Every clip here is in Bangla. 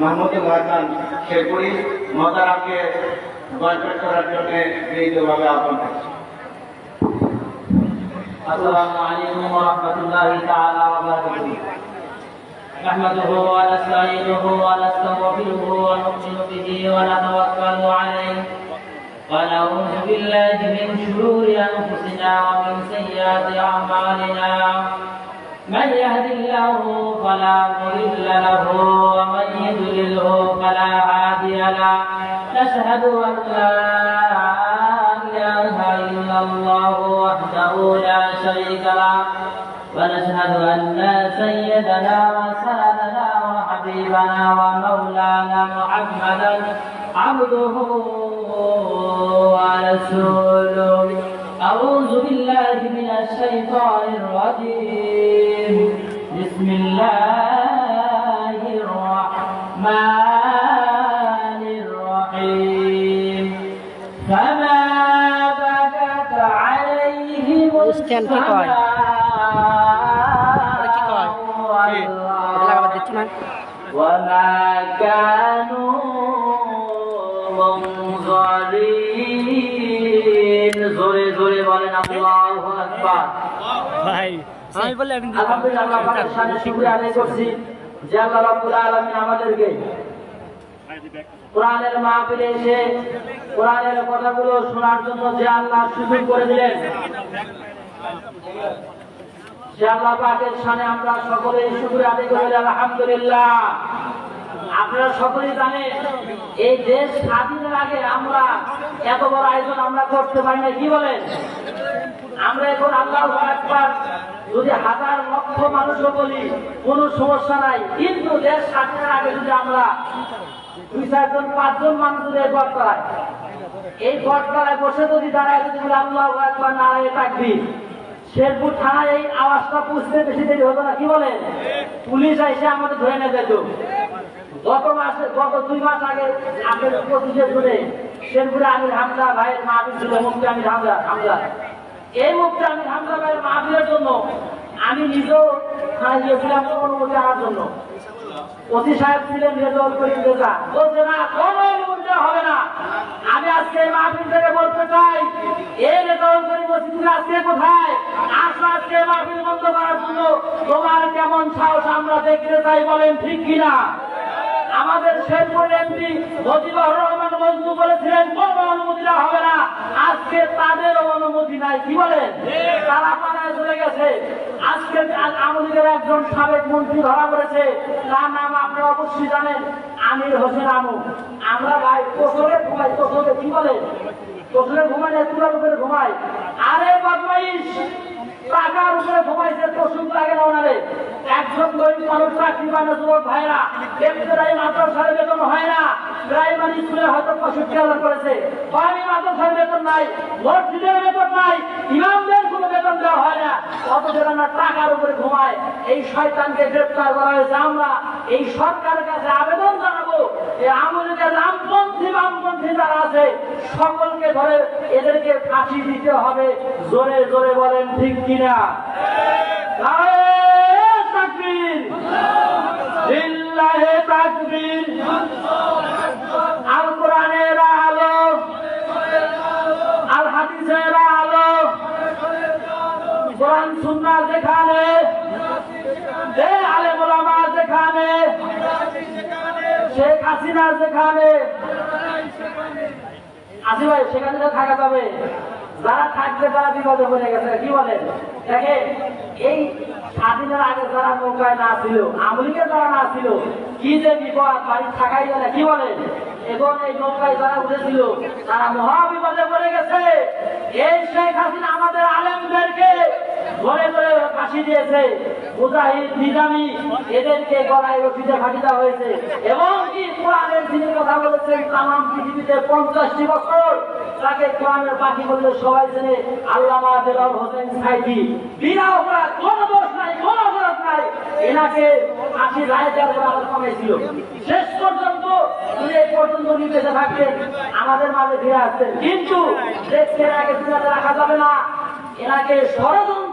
মাহমুদুল হাসান শেরপুরি মতারামকে গল্পের করার জন্য বিনীতভাবে আহ্বান করছি السلام عليكم ورحمة الله تعالى وبركاته نحمده ونستعينه ونستغفره ونؤمن به ونتوكل عليه ونعوذ بالله من شرور أنفسنا ومن سيئات أعمالنا من يهد الله فلا مضل له ومن يضلله فلا هادي له. نشهد أن لا إله إلا الله وحده لا شريك له ونشهد أن سيدنا وسندنا وحبيبنا ومولانا محمدا عبده ورسوله. أعوذ بالله من الشيطان الرجيم. بسم الله الرحمن الرحيم. فما بكت عليهم السماء وما كان আল্লাহু। ভাই আমি বলে আমি আলহামদুলিল্লাহ আল্লাহ পাকের শানে শুকরিয়া আদায় করছি যে আল্লাহ রাব্বুল আলামিন আমাদেরকে কোরআনের মাহফিলে এসে কোরআনের কথাগুলো শোনার জন্য যে আল্লাহ সুযোগ করে দিলেন সে আল্লাহ পাকের শানে আমরা সকলেই শুকরিয়া আদায় করি আলহামদুলিল্লাহ। আপনারা সকলেই জানেন এই দেশ স্বাধীনের আগে আমরা এত বড় আয়োজন আমরা করতে পারি না কি বলেন? আমরা এখন আল্লাহ একবার যদি হাজার লক্ষ মানুষও বলি, কোনো সমস্যা নাই। কিন্তু দেশ স্বাধীনের আগে যদি আমরা দুই চারজন, পাঁচজন মানুষ যদি গড়তলায় এই গড়তলায় বসে যদি দাঁড়ায়, যদি আল্লাহ একবার নারায় থাকবি শেরপুর থানায় এই আওয়াজটা পুষতে বেশি দেরি হতো না, কি বলেন? পুলিশ এসে আমাদের ধরে নিয়ে যেত গত মাসে, গত দুই মাস আগে আপনার পঁচিশে জুনে শেরপুরে আমির হামজা ভাইয়ের মাহবিল ছিল মুক্তি আমির হামজা হামজা। এই মুক্তি আমি হামজা মাহবিলের জন্য, আমি নিজেও গিয়েছিলাম অনুমতি আনার জন্য। অতি সাহেব ছিলেন রেজল করিম রেজা বলছে, না, কোনো অনুমতি হবে না। আমি আজকে মাহফিল থেকে বলতে চাই, এই রেজল করিম মসজিদ আজকে কোথায়? আসো আজকে মাহফিল বন্ধ করার জন্য। তোমার কেমন সাহস আমরা দেখতে চাই বলেন ঠিক কিনা? আমাদের শেরপুর এমপি মজিবুর রহমান মজনু বলেছিলেন, কোনো অনুমতি হবে না। আজকে তাদেরও অনুমতি নাই। কি বলেন তারা পাড়ায় চলে গেছে। আজকে আমাদের একজন সাবেক মন্ত্রী ধরা পড়েছে। তার নাম আপনি অবশ্যই জানেন, আমির হোসেন আমু। আমরা ভাই কোসলে ঘুমাই, কোসলে কি বলে? কোসলে ঘুমাই না তুলার উপরে ঘুমাই আরে বদমাইশ, টাকার উপরে ঘুমাইছে তো সুখ লাগে না ওনারে যুবক ভাইরা মাদ্রাসার বেতন হয় না প্রাইমারি স্কুলে হয়তো পঁয়ষট্টি হাজার করেছে। আমি মাদ্রাসার বেতন নাই মসজিদের বেতন নাই ইমামদের কোনো বেতন দেওয়া হয় না। অথচ টাকার উপরে ঘুমায় এই শয়তানকে গ্রেপ্তার করা হয়েছে আমরা। এই সরকারের কাছে আবেদন জানাব যে আমাদের রামপন্থী বামপন্থী যারা আছে সকলকে ধরে এদেরকে ফাঁসি দিতে হবে। জোরে জোরে বলেন ঠিক কিনা? লিল্লাহে তাকবীর। আল। কোরআনের আলো। আল হাসিনা যেখানে। আসি ভাই সেখানে থাকা যাবে। যারা থাকবে তারা বিপদে পড়ে গেছে, কি বলেন? দেখেন, এই স্বাধীনের আগে যারা নৌকায় না ছিল, আমলিকে যারা না ছিল, কি যে বিপদ, বাড়ি থাকাই গেলে কি বলেন? এবং এই নৌকায় যারা উঠেছিল, তারা মহাবিপদে পড়ে গেছে। এই শেখ হাসিনা আমাদের আলেমদেরকে ধরে ধরে ফাঁসি দিয়েছে। মুজাহিদ, নিজামি, এদেরকে গলায় রশিদে ফাঁসি দেওয়া হয়েছে। এবং কি কোরআনের যিনি কথা বলেছেন তাম পৃথিবীতে পঞ্চাশটি বছর তাকে কোরআনের পাখি বললে সবাই জেনে আল্লামা দেলাল হোসেন সাইদি বিনা অপরাধ, কোন দোষ নাই, কোন অপরাধ নাই। এনাকে ফাঁসি রায় দেওয়ার আমার কমেছিল শেষ পর্যন্ত তিনি এই পর্যন্ত বেঁচে থাকতেন আমাদের মাঝে ফিরে আসতেন কিন্তু দেশকে ফিরাতে রাখা যাবে না। এনাকে ষড়যন্ত্র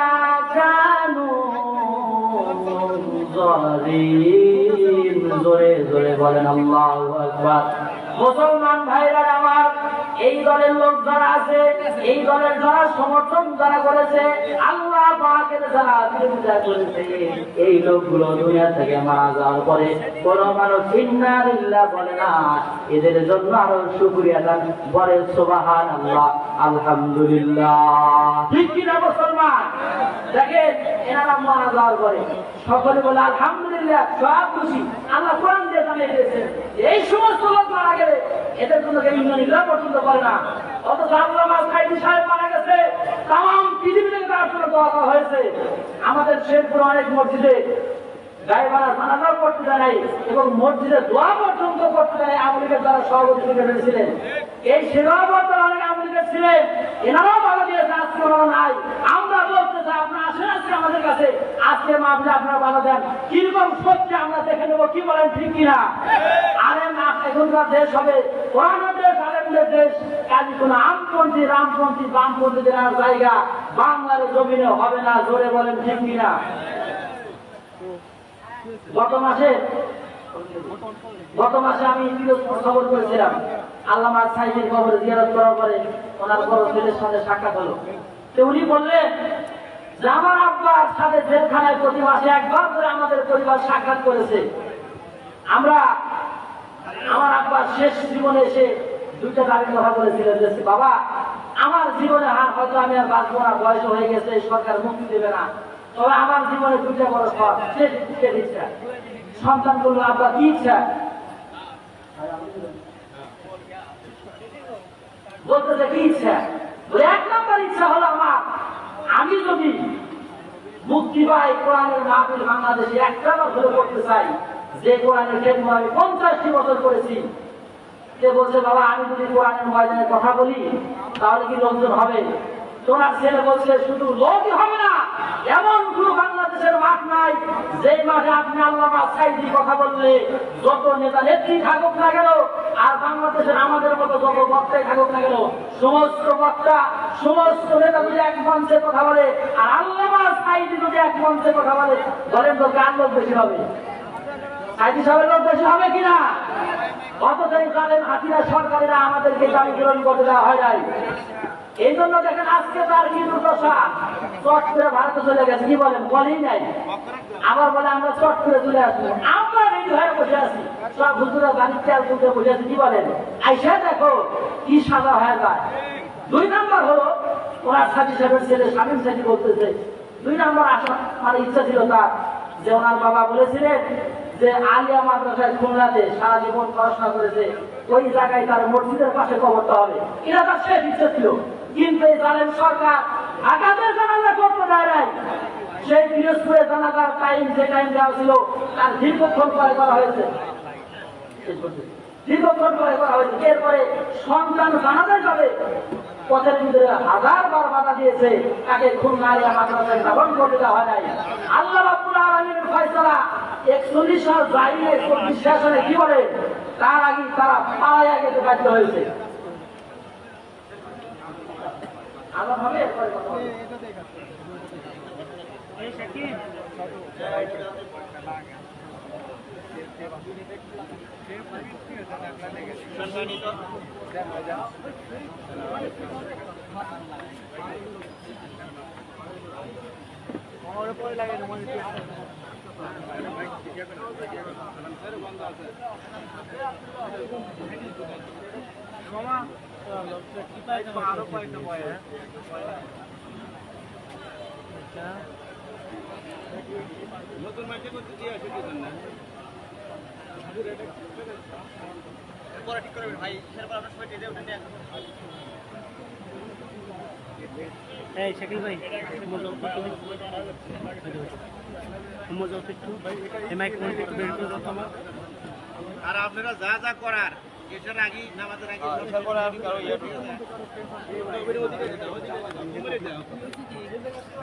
জালিম জোরে জোরে বলেন, আল্লাহু আকবার। মুসলমান আমার, এই দলের লোক যারা আছে, এই দলের যারা সমর্থন যারা করেছে, আল্লাহ পাকের করেছে। এই লোকগুলো দুনিয়া থেকে মারা যাওয়ার পরে কোন মানুষ ইন্নালিল্লাহ বলে না। এদের জন্য আরও শুকরিয়া দান বলে সুবাহান আল্লাহ আলহামদুলিল্লাহ। ঠিক কিনা মুসলমান? দেখেন এনারা মারা যাওয়ার পরে সকলে বলে আলহামদুলিল্লাহ সব খুশি। আল্লাহ কোরআন দিয়ে জানিয়ে দিয়েছেন এই সমস্ত লোক মারা এদের কেউ ইন্নালিল্লাহ পছন্দ করে না। অথচ আল্লামা সাইদি সাহেব মারা গেছে। তাম পৃথিবী থেকে তার দোয়া করা হয়েছে। আমাদের শেরপুর অনেক মসজিদে গায়েবারা জানাজাও করতে দেয় এবং মসজিদে দোয়া পর্যন্ত করতে দেয় আমেরিকার দ্বারা সভাপতি এই সেবাবর্তন অনেক আমেরিকার ছিলেন, এনারাও বাধা দিয়েছে, আজকে ওনারা নাই। আমরা বলতে চাই, আপনারা আমাদের কাছে। আজকে মাহফিলে আপনারা বাধা দেন। কীরকম সত্যি আমরা দেখে নেব, কি বলেন, ঠিক কিনা? আরে না, এখনকার দেশ হবে দেশ আলেমদের দেশ কোন রামপন্থী জায়গা হবে না, জোরে গত মাসে গত মাসে আমি করেছিলাম। আল্লামা জিয়ারত করার পরে ওনার বড় ছেলের সঙ্গে সাক্ষাৎ হলো। তো উনি বললেন আমার আব্বার সাথে জেলখানায় প্রতি মাসে একবার করে আমাদের পরিবার সাক্ষাৎ করেছে। আমরা আমার আব্বার শেষ জীবনে এসে দুইটা দাবির কথা বলেছিলেন যে, বাবা, আমার জীবনে হার হয়তো আমি আর বাঁচবো না, বয়স হয়ে গেছে সরকার মুক্তি দেবে না। তবে আমার জীবনে দুইটা বড় শখ শেষ দিকের ইচ্ছা। সন্তান করল আব্বা কি ইচ্ছা? বলতেছে, কি ইচ্ছা? এক নম্বর ইচ্ছা হলো আমার, আমি যদি মুক্তি পাই, কোরআনের মাহফিল বাংলাদেশে একটা বছর করতে চাই যে কোরআনের খেদমত আমি পঞ্চাশটি বছর করেছি। সে বলছে, বাবা, আমি যদি কোরআনের ময়দানে কথা বলি, তাহলে কি লোকজন হবে? তোমার ছেলে বলছে, শুধু লোকই হবে না, এমন কোন বাংলাদেশের মাঠ নাই যে মাঠে আপনি আল্লাহ সাইদি কথা বললে যত নেতা নেত্রী থাকুক না গেল আর বাংলাদেশের আমাদের মতো যত বক্তাই থাকুক না গেল সমস্ত বক্তা, সমস্ত নেতা যদি এক মঞ্চে কথা বলে, আর আল্লাহ সাইদি যদি এক মঞ্চে কথা বলে বলেন তো কার লোক বেশি হবে সাইদি সাহেবের লোক বেশি হবে কিনা? অথচ এই কালের হাতিরা সরকারেরা আমাদেরকে দাবি পূরণ করতে দেওয়া হয় নাই। এই জন্য দেখেন আজকে তার কি দুর্দশা চট করে ভারতে চলে গেছে। কি বলেন? বলেই নাই। আবার বলে আমরা চট করে চলে আসব। আমরা রেডি হয়ে বসে আছি। সব হুজুরা চাল তুলতে বসে আছি। কি বলেন? আইসা দেখো কি সাজা হয়ে যায়। দুই নাম্বার হলো ওনার সাথী সাহেবের ছেলে স্বামীর সাথী বলতেছে। দুই নাম্বার আসা মানে ইচ্ছা ছিল তার যে ওনার বাবা বলেছিলেন যে আলিয়া মাদ্রাসায় খুলনাতে সারা জীবন পড়াশোনা করেছে, ওই জায়গায় তার মসজিদের পাশে কবরটা হবে। এটা তার শেষ ইচ্ছা ছিল। কিন্তু এই জালেম সরকার আগামের জানাজা করতে নাই। সেই পিরোজপুরে জানাজার টাইম যে টাইম দেওয়া ছিল, তার দীর্ঘক্ষণ পরে করা হয়েছে। দীর্ঘক্ষণ পরে করা হয়েছে। এরপরে সন্তান জানাজায় যাবে। পথের ভিতরে হাজার বার বাধা দিয়েছে। তাকে খুলনা আলিয়া মাদ্রাসায় দাবন করতে দেওয়া হয় নাই। আল্লাহ রাব্বুল আলামিনের ফয়সালা একচল্লিশ সাল জাহিরে চব্বিশ শাসনে কি বলে? তার আগে তারা পালাইয়া গেতে বাধ্য হয়েছে। আবার হবে? এরপরে কথা হবে। এই শাকিল ভাই মজাও তো তুমি মজাও তো একটু এই মাইক্রোফোনটা একটু বের করে দাও তো আমার আর আপনারা যা যা করার এসার আগে নামাজের আগে